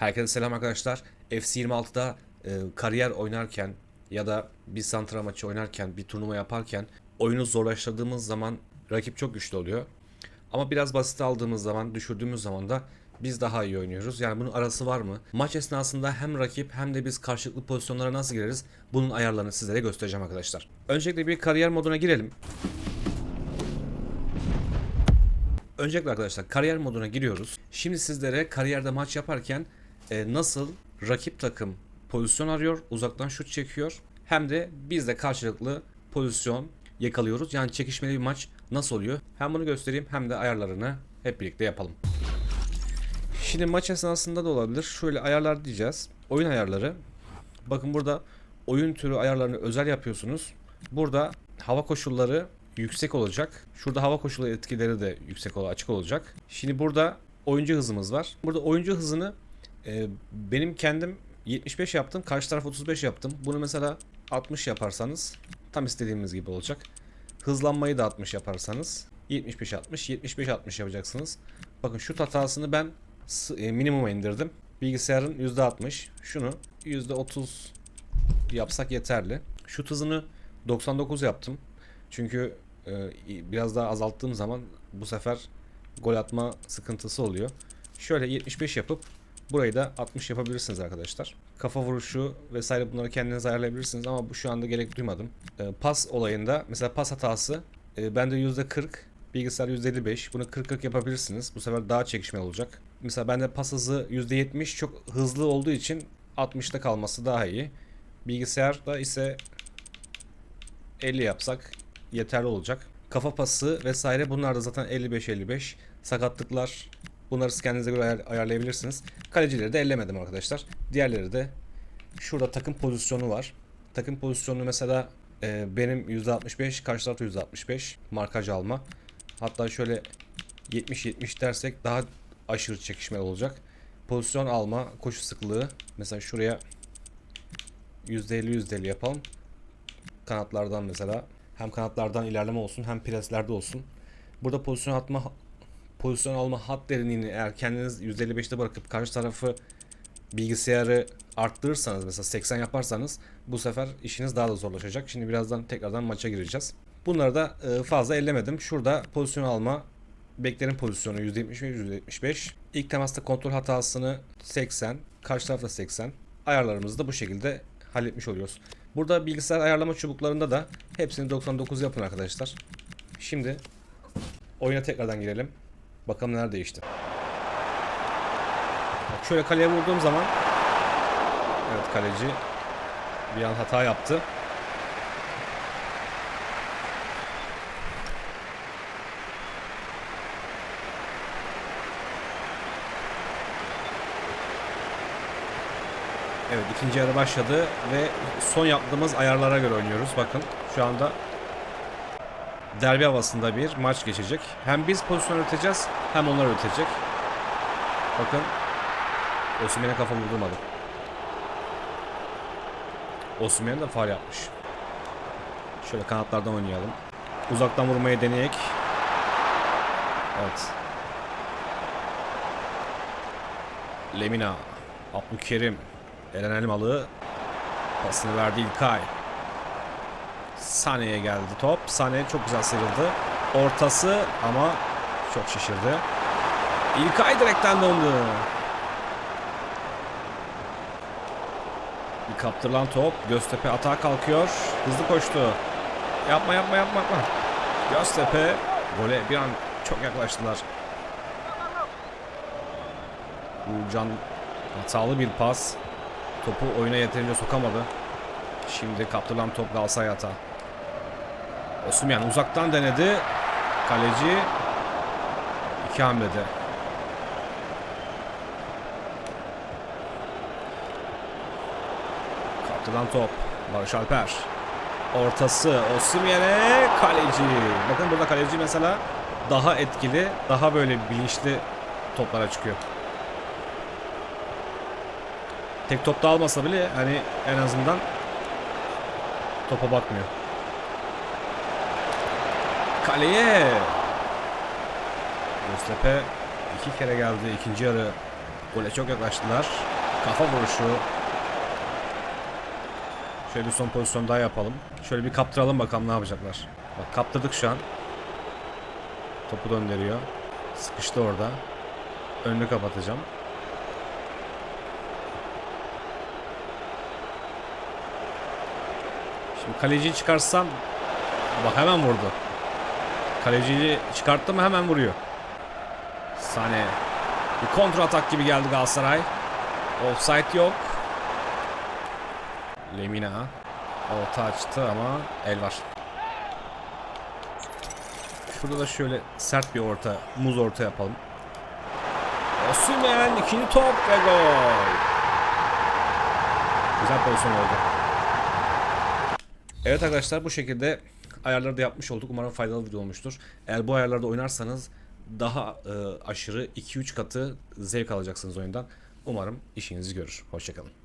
Herkese selam arkadaşlar. FC26'da e, kariyer oynarken ya da bir santra maçı oynarken, bir turnuva yaparken oyunu zorlaştırdığımız zaman rakip çok güçlü oluyor. Ama biraz basit aldığımız zaman, düşürdüğümüz zaman da biz daha iyi oynuyoruz. Yani bunun arası var mı? Maç esnasında hem rakip hem de biz karşılıklı pozisyonlara nasıl gireriz? Bunun ayarlarını sizlere göstereceğim arkadaşlar. Öncelikle bir kariyer moduna girelim. Öncelikle arkadaşlar kariyer moduna giriyoruz. Şimdi sizlere kariyerde maç yaparken e, nasıl rakip takım pozisyon arıyor, uzaktan şut çekiyor hem de biz de karşılıklı pozisyon yakalıyoruz. Yani çekişmeli bir maç nasıl oluyor? Hem bunu göstereyim hem de ayarlarını hep birlikte yapalım. Şimdi maç esnasında da olabilir. Şöyle ayarlar diyeceğiz. Oyun ayarları. Bakın burada oyun türü ayarlarını özel yapıyorsunuz. Burada hava koşulları yüksek olacak. Şurada hava koşulu etkileri de yüksek ol açık olacak. Şimdi burada oyuncu hızımız var. Burada oyuncu hızını e, benim kendim 75 yaptım. Karşı taraf 35 yaptım. Bunu mesela 60 yaparsanız tam istediğimiz gibi olacak. Hızlanmayı da 60 yaparsanız 75 60 75 60 yapacaksınız. Bakın şu hatasını ben e, minimuma indirdim. Bilgisayarın %60. Şunu %30 yapsak yeterli. Şut hızını 99 yaptım. Çünkü e, biraz daha azalttığım zaman bu sefer gol atma sıkıntısı oluyor. Şöyle 75 yapıp burayı da 60 yapabilirsiniz arkadaşlar. Kafa vuruşu vesaire bunları kendiniz ayarlayabilirsiniz ama bu şu anda gerek duymadım. E, pas olayında mesela pas hatası e, bende %40 bilgisayar %55 bunu 40-40 yapabilirsiniz. Bu sefer daha çekişmeli olacak. Mesela bende pas hızı %70 çok hızlı olduğu için 60'ta kalması daha iyi. Bilgisayarda ise 50 yapsak yeterli olacak. Kafa pası vesaire bunlar da zaten 55-55. Sakatlıklar bunları siz kendinize göre ayar- ayarlayabilirsiniz. Kalecileri de ellemedim arkadaşlar. Diğerleri de şurada takım pozisyonu var. Takım pozisyonu mesela e, benim %65 karşı tarafta %65 markaj alma. Hatta şöyle 70-70 dersek daha aşırı çekişmeli olacak. Pozisyon alma, koşu sıklığı. Mesela şuraya %50-%50 yapalım kanatlardan mesela hem kanatlardan ilerleme olsun hem preslerde olsun. Burada pozisyon atma pozisyon alma hat derinliğini eğer kendiniz %55'te bırakıp karşı tarafı bilgisayarı arttırırsanız mesela 80 yaparsanız bu sefer işiniz daha da zorlaşacak. Şimdi birazdan tekrardan maça gireceğiz. Bunları da e, fazla ellemedim. Şurada pozisyon alma beklerin pozisyonu %75 %75. İlk temasta kontrol hatasını 80, karşı tarafta 80. Ayarlarımızı da bu şekilde halletmiş oluyoruz. Burada bilgisayar ayarlama çubuklarında da hepsini 99 yapın arkadaşlar. Şimdi oyuna tekrardan girelim. Bakalım neler değişti. Şöyle kaleye vurduğum zaman Evet kaleci bir an hata yaptı. Evet ikinci yarı başladı ve son yaptığımız ayarlara göre oynuyoruz. Bakın şu anda derbi havasında bir maç geçecek. Hem biz pozisyon üreteceğiz hem onlar üretecek. Bakın Osimhen'e kafa vurdurmadı. Osimhen de faul yapmış. Şöyle kanatlardan oynayalım. Uzaktan vurmayı deneyek. Evet. Lemina. Abdülkerim. Eren Elmalı pasını verdi İlkay. Sane'ye geldi top. Sane çok güzel sıyrıldı. Ortası ama çok şaşırdı. İlkay direkten döndü. Bir kaptırılan top. Göztepe atağa kalkıyor. Hızlı koştu. Yapma yapma yapma yapma. Göztepe gole bir an çok yaklaştılar. Uğurcan hatalı bir pas. Topu oyuna yeterince sokamadı. Şimdi kaptırılan top Galatasaray hata. Osimhen uzaktan denedi. Kaleci iki hamlede. Kaptırılan top. Barış Alper. Ortası Osimhen'e kaleci. Bakın burada kaleci mesela daha etkili, daha böyle bilinçli toplara çıkıyor. Tek topta almasa bile hani en azından topa bakmıyor. Kaleye. Göztepe iki kere geldi ikinci yarı Gole çok yaklaştılar. Kafa vuruşu. Şöyle bir son pozisyon daha yapalım. Şöyle bir kaptıralım bakalım ne yapacaklar. Bak kaptırdık şu an. Topu döndürüyor. Sıkıştı orada. Önünü kapatacağım. Şimdi kaleciyi çıkarsam bak hemen vurdu. Kaleciyi çıkarttım hemen vuruyor. Sane. Bir kontra atak gibi geldi Galatasaray. Offside yok. Lemina. Orta açtı ama el var. Şurada da şöyle sert bir orta, muz orta yapalım. Osimhen ikinci top ve gol. Güzel pozisyon oldu. Evet arkadaşlar bu şekilde ayarları da yapmış olduk. Umarım faydalı video olmuştur. Eğer bu ayarlarda oynarsanız daha e, aşırı 2-3 katı zevk alacaksınız oyundan. Umarım işinizi görür. Hoşçakalın.